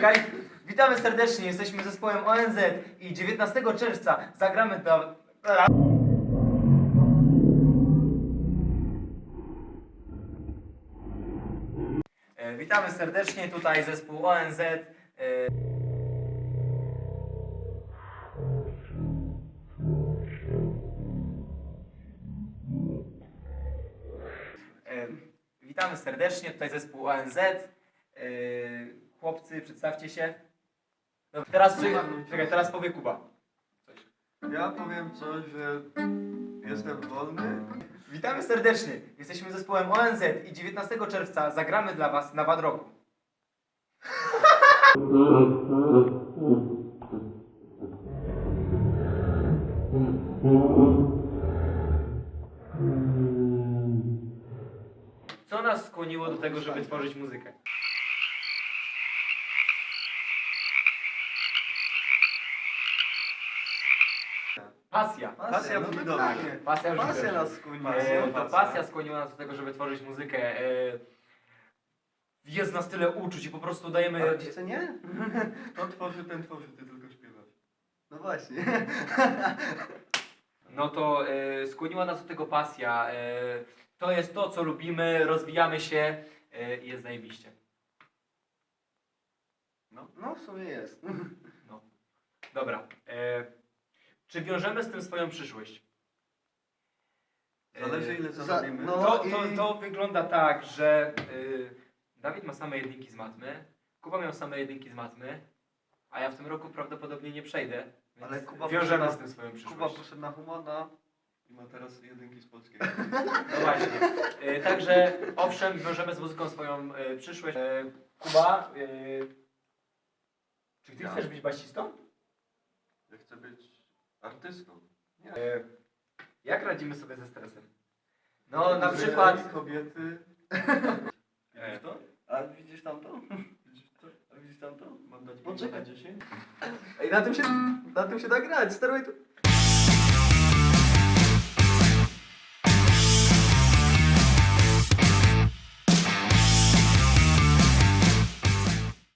Czekaj. Witamy serdecznie, jesteśmy zespołem ONZ i 19 czerwca zagramy dla... E, Witamy serdecznie, tutaj zespół ONZ. e, E, Witamy serdecznie, tutaj zespół ONZ. E, Chłopcy, przedstawcie się. Dobra, teraz, czekaj, czekaj, teraz powie Kuba. Ja powiem coś, że jestem wolny. Witamy serdecznie, jesteśmy zespołem ONZ i 19 czerwca zagramy dla Was na Wadrogu. Co nas skłoniło do tego, żeby tworzyć muzykę? Pasja. Pasja no brzmi dokładnie. dobrze. Pasja, już Pasja nas skłoniła. E, no, to pasja skłoniła nas do tego, żeby tworzyć muzykę. E, jest nas tyle uczuć i po prostu dajemy. A rodzice nie? To tworzy, ten tworzy, ty tylko śpiewasz. No właśnie. No to e, skłoniła nas do tego pasja. E, to jest to, co lubimy, rozwijamy się e, i jest zajebiście. No, no w sumie jest. Dobra. E, czy wiążemy z tym swoją przyszłość? Zależy ile za- zarobimy. no. To, i- to, to wygląda tak, że y, Dawid ma same jedynki z matmy, Kuba miał same jedynki z matmy, a ja w tym roku prawdopodobnie nie przejdę. Więc Ale Kuba wiążemy z tym swoją Kuba przyszłość. poszedł na humana i ma teraz jedynki z polskiego. No właśnie. Y, także owszem, wiążemy z muzyką swoją y, przyszłość. Y, Kuba, y, czy ty Ja. chcesz być basistą? Ja chcę być artystą. Nie. Y, jak radzimy sobie ze stresem? No na przykład... Kobiety. E. Widzisz to? A widzisz tamto? Widzisz to? A widzisz tamto? Mam dać Poczekaj. pięć na 10? Ej, na tym się, na tym się da grać, steruj tu.